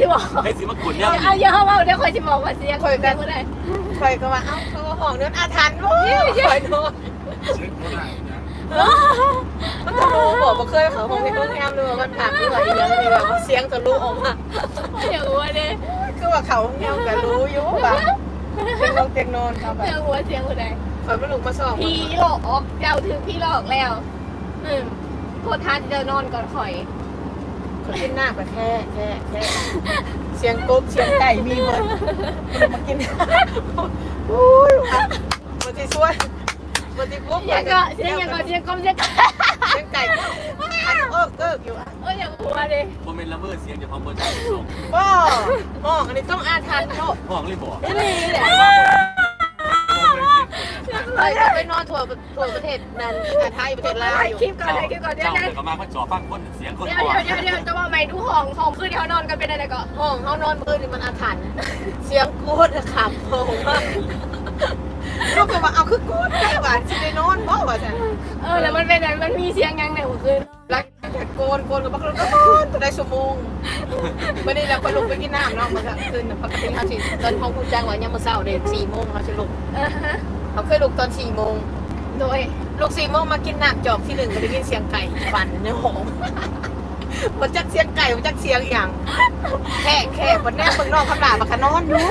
สิบอกให้สิมากดเนี่ย เอาเยอะเข้ามาเดี๋ยวคอยสิบอกว่าเสียงคอยกันบ่ได้คอยก็ว่าเอ้าเขาก็ห้องเนื้ออาถรรพ์บ่คอยโดนเช็คบ่ได้นะมันทะลุบอกบ่เคยเขาห้องในห้องแอมเลยว่ามันผักหรือว่าอีหยังมีแบบว่าเสียงทะลุออกมาเดี๋ยวหัวเนี่ยคือว่าเขาห้องแอมก็รู้อยู่ว่าเป็นห้องเตียงนอนเขาแบบเดี๋ยวหัวเสียงบ่ได้คอยมาลุกมาสอบพี่หลอกออกเจ้าถึงพี่หลอกแล้วอืมโคตรทันเดี๋ยวนอนก่อนข่อยเขา กินหน้าก็แค่แค่แค่เสียงกบเสียงไก่มีหมดมันมากินอุ้ยมันที่ช่วยมันที่กบเสียงก็เสียงยังก็เสียงก้มเสียงก็เสียงไก่อันเอิกเอิกอยู่อะเอออย่าหัวดิโมเมนต์ละเมอเสียงจากความบนใจส่งก็ห้องอันนี้ต้องอาถรรพ์เนาะห้องเลยบอกนี่แหละ โมเมนต์เราจะไปนอนทั่วทั่วประเทศนั้นไทยประเทศลาวถ่ายอยู่คลิปก่อนถ่ายคลิปก่อนเดี๋ยวเจ้าเดี๋ยวเดี๋ยวก็มาก็จ่อฟังคนเสียงคนเดี๋ยวก่อนเดี๋ยวเดี๋ยวจะว่าไม่ดูห้องห้องคือเดี๋ยวนอนกันเป็นอะไรก็ห้องเขานอนมือนี่มันอาถรรพ์เสียงโกดอะขับห้องมากเขาก็ว่าเอาคือโกดได้ว่าสิได้นอนบ่ว่าจังเออแล้วมันเป็นอะไรมันมีเสียงยังไงหัวคืนรักแต่โกนโกนกับบักแล้วก็โกนตัวได้ชั่วโมงวันนี้เราก็ลุกไปกินน้ำเนาะมันก็คืนปกติเขาสิตอนห้องผู้จ้างว่ายามมื้อเช้าเด้4โมงเขาจะลุก เออฮะเขาเคยลุกตอน4โมงโดยลูกสี่โมงมากินน้ำจอกที่หนึ่งก็ได้ยินเสียงไก่ปั่นในห้องมันจักเสียงไก่มันจักเสียงอย่างแค่แค่บนแน่เมืองนอกคำลาบกนอนอยู่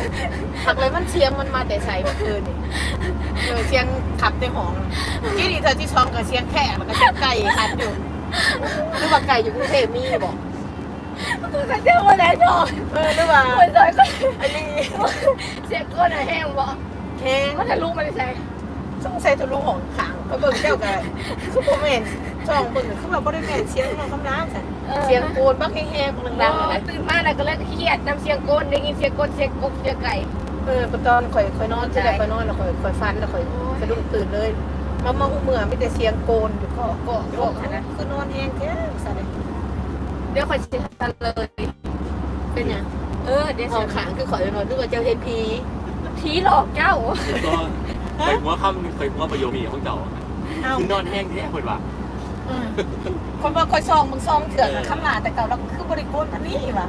หักเลยมันเสียงมันมาแต่ใส่เมื่อคืนนี่เออเสียงขับในห้องที่นี่เธอที่ช่องกับเสียงแค่แล้วก็เสียงไก่คันอยู่หรือว่าไก่อยู่กรุงเทพมีบอกคือกันเจ้าวันไหนจอดเออหรือว่าคนซอยก็อันนี้เสียงก้นอะแห้งบ่ แห้งมันทะลุมาเลยใช่ต้องใส่ทะลุห้องขังก็เบิ่งเจ้ากับซุปเปอร์แมนช่องเบิ่งคือเราบริแมนเสียงน้องคำน้ำสันเสียงโกนบักแห้งๆดังๆอะไรตื่นมาแล้วก็เลยเครียดน้ำเสียงก้นได้ยินเสียงก้นเสียงกบเสียงไก่เออตอนข่อยข่อยนอนจะได้ข่อยนอนแล้วข่อยข่อยฟันแล้วข่อยสะดุ้งตื่นเลยมามาหูเมื่อมีแต่เสียงโกนอยู่ก็ก็ก็นะคือนอนแห้งแท้สัตว์เลยเดี๋ยวคอยเสียทันเลยเป็นหยังเออเดี๋ยวห้เสีอยงขังคือข่อยนอนนึกว่าเจ้าเห็นผี ผีหลอกเจ้าก็เคยหัวคำเคยหัวประโยมีของเจ้าเอ้าคือนอนแห้งแท้คนว่าอืมคนว่าข่อยซองมึงซองเถื่อนกับคำหลาแต่เก่าเราคือบริโภคอันนี้ว่ะ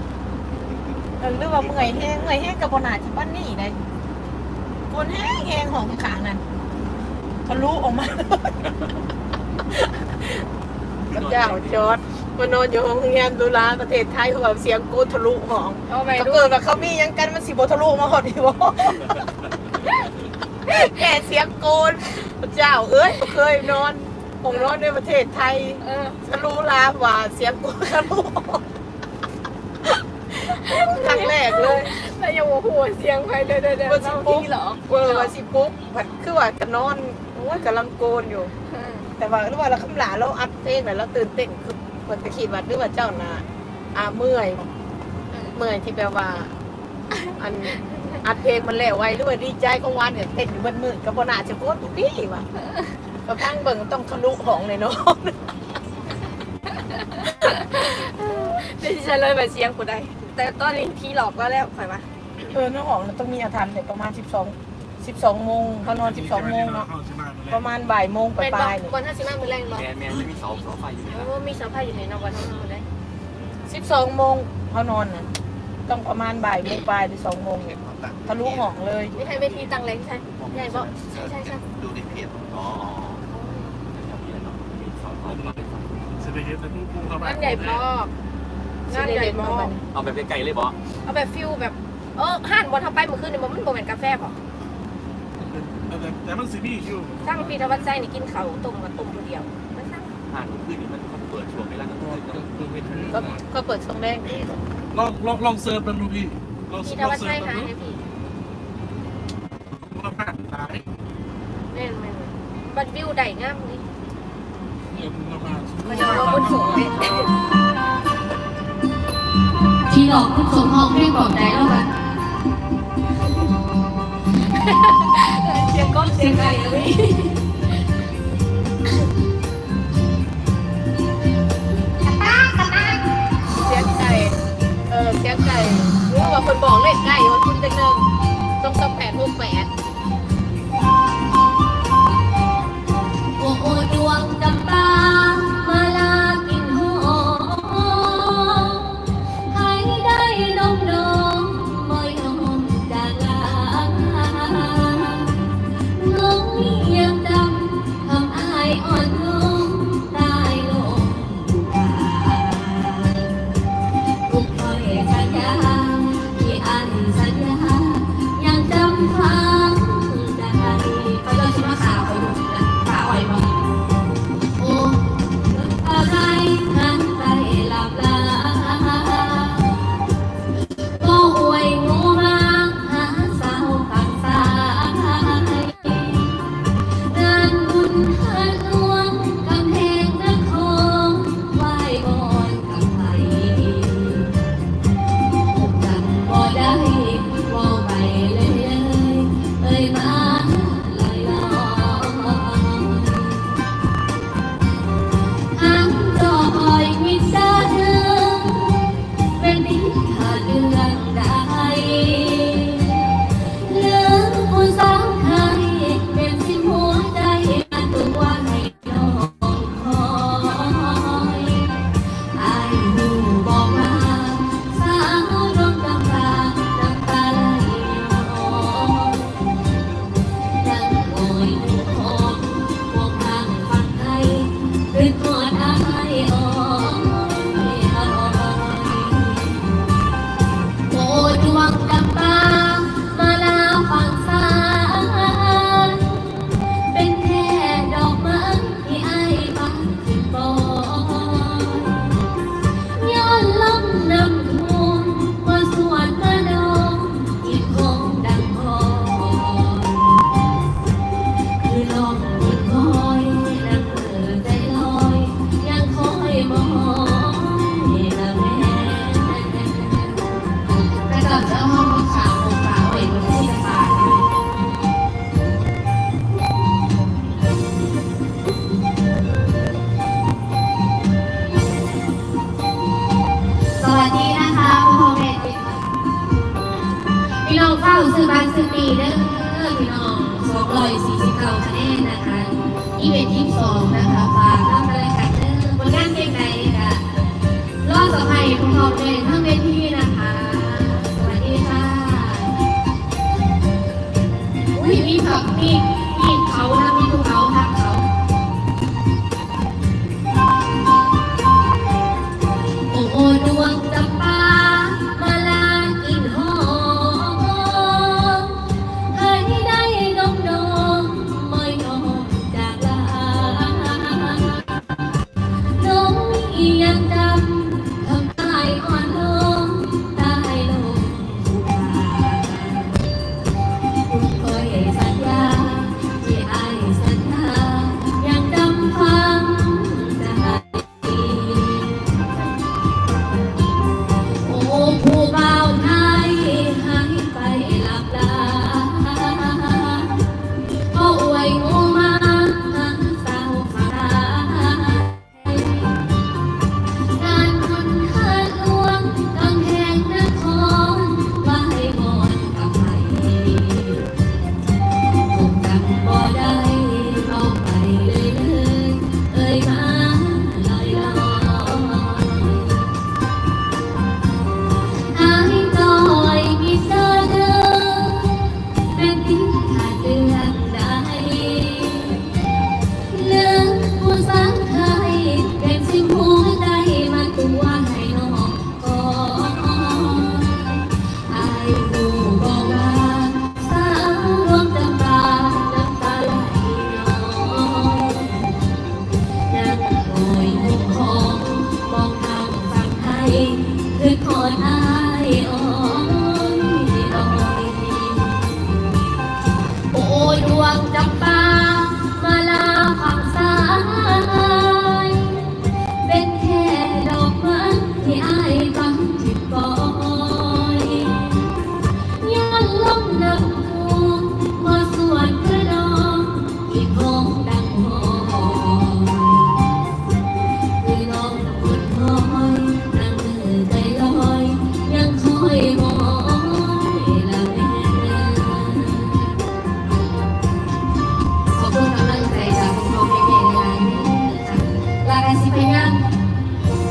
เออหรือว่าเมื่อยแห้งเมื่อยแห้งกับบนาที่บ้านนี่เลยโกนแห้งแห้งของขังนั่นทะลุออกมาพระเจ้าจอด มานอนอยู่ห้องเรียนดูแลประเทศไทยเขาแบบเสียงกูทะลุห้องเอาไปถ้าดูเกิดว่าเขามีหยังกันมันสิบทะลุมาหอดดีบ่แก่เสียงโกนพระเจ้าเอ้ยบ่เคยนอนผมนอนในประเทศไทย เออทะลุลาว่าเสียงโกนทะลุครั้งแรกเลยแล้วยังหัวเสียงไปเด้อเด้อเด้อว่าสิเราปุ๊บผีหลอกเออว่าสิปุ๊บผัดคือว่าจะนอนโอ้ยกำลังโกนอยู่ เออแต่ว่าหรือว่าเราคำหลาเราอัดเพลงแล้วเราตื่นเต้นคือ คนตะคิดว่าหรือว่าเจ้าน่ะอาเมื่อย เมื่อยที่แปลว่า อันอัดเพลงมันแล้วไวหรือว่าดีใจของวันเนี่ยเต้นอยู่บนมือกับบนาจะโคตรทุกที่ว่ะกระพังเบิ่งต้องทะลุของเลยเนาะเดี๋ยวฉันเลยไปเสียงกูได้แต่ตอนนี้ผีหลอกก็แล้วข่อยมาเออเนื้อหอมมันต้องมีอาถรรพ์แต่ประมาณ 12 12โมงเขานอน12โมงเนาะเข้าใช่ไหมประมาณบ่ายโมงปเป็นบอลายๆเนี่ยบอลห้าสิบห้ามือแรงบอลแมนแมนไม่มีเสาเสาไฟอยู่เลยโอ้มีสภาพอยู่ในนอกวันทั้งหมดเลย12โมงเขานอนน่ะต้องประมาณบ่ายโมงปลายหรือ2โมงเนี่ยทะลุห้องเลย นี่ให้เวทีตังแรงใช่ใหญ่บ่ใช่ใช่ใช่ดูในเพจอ๋อมีเสาไฟเศรษฐกิจแต่ผู้ผู้เข้ามางานใหญ่มากงานใหญ่มากเอาแบบไกลๆเลยบอเอาแบบฟิลแบบเออห่านบอลทำไปเมื่อคืนเนี่ยมันบ่เป็นกาแฟพอ แต่แต่มันซีบีคิวสร้างปีทวัดใจนี่กินเขาวต้มกับต้มคนเดียวมันสร้างห่านขึ้นนี่มันเปิดช่วงเวลากลางคืนก็ก็เปิดช่องแรกลองลองลองเซิร์ชมันดูพี่ลองปีทลองวัดเซิใจร์ชมัหานยดูให้พี่คุณภาพหลายแม่นแม่นบัดวิวได้งามเลยเนี่ยคุณภาพมันจะมาบนสูงเลยพี่หลอกคุณสมห้องให้ปลอบใจแล้วกันเสี ยงก้อนเสียงไก่เลยเสียงไก่ เออเสียงไก่รู้ว่าคนบอกเลขไก่ เราแน่นะคะอีเวนท์ที่สองนะคะฝากทำรายการเด้อนด้านเพลงใดค่ะรอดสัาภัยของเราเลยทั้งเวทีนะคะ สวัสดีค่ะอุ้ยมีผักมีมีเขานะมีภูเขาทางเขาโอ้โอดวงดำายสิพยายาม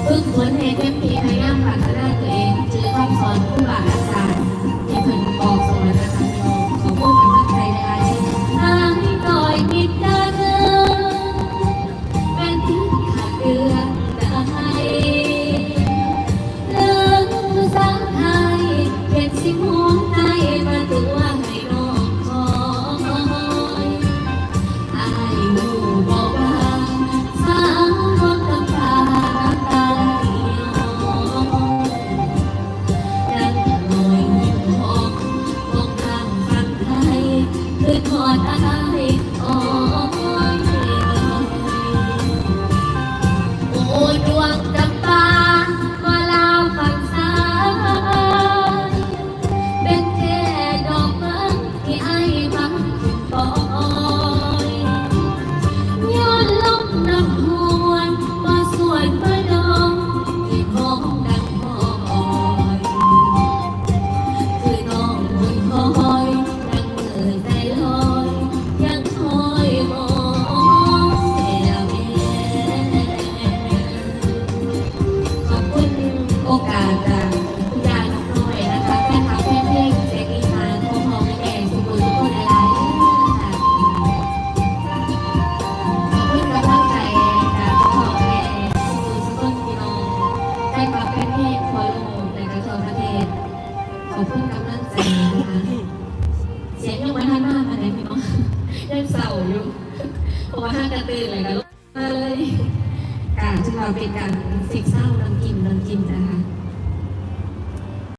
ฝึกฝนเห้เต็มที่พยายามพัฒนาตัวเองเจอคำสอนผู้บาอาจารย์ที่เพิ่บอก